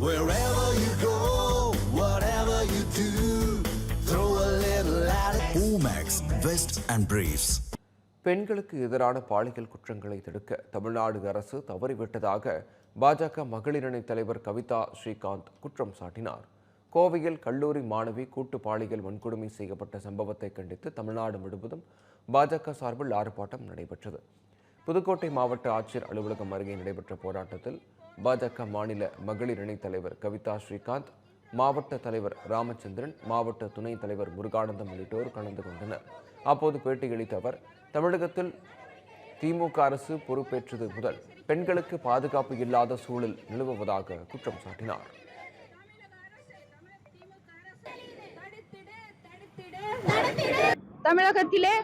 Wherever you go, whatever you do, throw a little at it. Omax, Vest and Briefs. பெண்களுக்கு எதிரான பாலியல் குற்றங்களை தடுக்க தமிழ்நாடு அரசு தவறிவிட்டதாக பாஜக மகளிரணி தலைவர் கவிதா ஸ்ரீகாந்த் குற்றம் சாட்டினார் கோவையில் கல்லூரி மாணவி கூட்டு பாலியல் வன்கொடுமை செய்யப்பட்ட சம்பவத்தை கண்டித்து தமிழ்நாடு முழுவதும் பாஜக சார்பில் ஆர்ப்பாட்டம் நடைபெற்றது புதுக்கோட்டை மாவட்ட ஆட்சியர் அலுவலகம் அருகே நடைபெற்ற போராட்டத்தில் பாஜக மாநில மகளிர் இணைத் தலைவர் கவிதா ஸ்ரீகாந்த் மாவட்ட தலைவர் ராமச்சந்திரன் மாவட்ட துணைத் தலைவர் முருகானந்தம் உள்ளிட்டோர் கலந்து கொண்டனர். அப்போது பேட்டியளித்த அவர் தமிழகத்தில் திமுக அரசு பொறுப்பேற்றது முதல் பெண்களுக்கு பாதுகாப்பு இல்லாத சூழல் நிலவுவதாக குற்றம் சாட்டினார். தமிழகத்திலே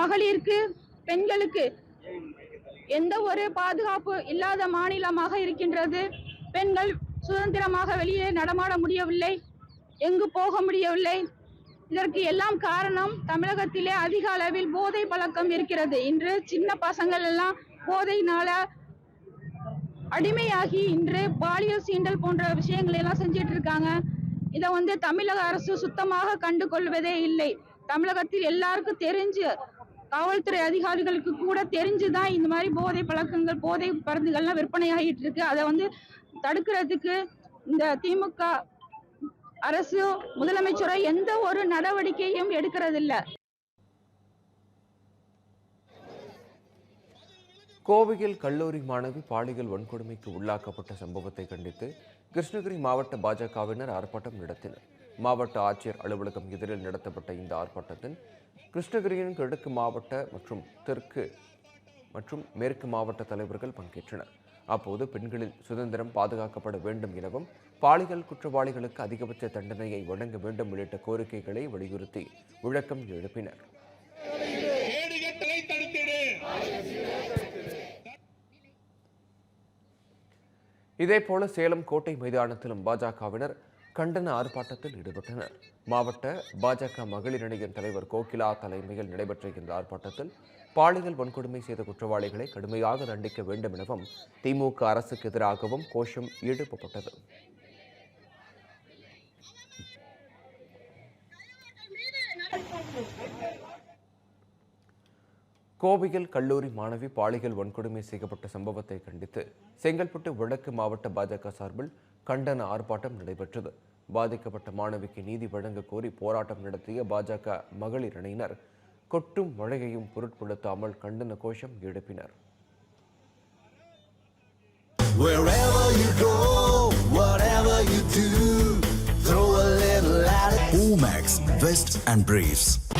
மகளிருக்கு பெண்களுக்கு எந்த ஒரு பாதுகாப்பு இல்லாத மாநிலமாக இருக்கின்றது. பெண்கள் சுதந்திரமாக வெளியே நடமாட முடியவில்லை. எங்கு போக முடியவில்லை. இதற்கு எல்லாம் காரணம் தமிழகத்திலே அதிக அளவில் போதை பழக்கம் இருக்கிறது. இன்று சின்ன பசங்கள் எல்லாம் போதையினால அடிமையாகி இன்று பாலியல் சீண்டல் போன்ற விஷயங்களை எல்லாம் செஞ்சிட்டு இருக்காங்க. இதை வந்து தமிழக அரசு சுத்தமாக கண்டு கொள்வதே இல்லை. தமிழகத்தில் எல்லாருக்கும் தெரிஞ்சு காவல்துறை அதிகாரிகளுக்கு கூட தெரிஞ்சுதான் இந்த மாதிரி போதை பழக்கங்கள் போதை மருந்துகள்லாம் விற்பனையாகிட்டு இருக்கு அதை வந்து தடுக்கிறதுக்கு இந்த திமுக அரசு முதலமைச்சரோ எந்த ஒரு நடவடிக்கையும் எடுக்கிறதில்ல. கோவையில் கல்லூரி மாணவி பாலியல் வன்கொடுமைக்கு உள்ளாக்கப்பட்ட சம்பவத்தை கண்டித்து கிருஷ்ணகிரி மாவட்ட பாஜகவினர் ஆர்ப்பாட்டம் நடத்தினர். மாவட்ட ஆட்சியர் அலுவலகம் எதிரில் நடத்தப்பட்ட இந்த ஆர்ப்பாட்டத்தில் கிருஷ்ணகிரியின் கிழக்கு மாவட்ட மற்றும் தெற்கு மற்றும் மேற்கு மாவட்ட தலைவர்கள் பங்கேற்றனர். அப்போது பெண்களின் சுதந்திரம் பாதுகாக்கப்பட வேண்டும் எனவும் பாலியல் குற்றவாளிகளுக்கு அதிகபட்ச தண்டனையை வழங்க வேண்டும் உள்ளிட்ட கோரிக்கைகளை வலியுறுத்தி முழக்கம் எழுப்பினர். இதேபோல சேலம் கோட்டை மைதானத்திலும் பாஜகவினர் கண்டன ஆர்ப்பாட்டத்தில் ஈடுபட்டனர். மாவட்ட பாஜக மகளிர் அணியின் தலைவர் கோகிலா தலைமையில் நடைபெற்ற இந்த ஆர்ப்பாட்டத்தில் பாலியல் வன்கொடுமை செய்த குற்றவாளிகளை கடுமையாக தண்டிக்க வேண்டும் எனவும் திமுக அரசுக்கு எதிராகவும் கோஷம் எழுப்பப்பட்டது. கோவையில் கல்லூரி மாணவி பாலியல் வன்கொடுமை செய்யப்பட்ட சம்பவத்தை கண்டித்து செங்கல்பட்டு வடக்கு மாவட்ட பாஜக சார்பில் கண்டன ஆர்ப்பாட்டம் நடைபெற்றது பாதிக்கப்பட்ட மாணவிக்கு நீதி வழங்க கோரி போராட்டம் நடத்திய பாஜக மகளிர் அணியினர் கொட்டும் மழையையும் பொருட்படுத்தாமல் கண்டன கோஷம் எழுப்பினர். Omax, Vest and Briefs.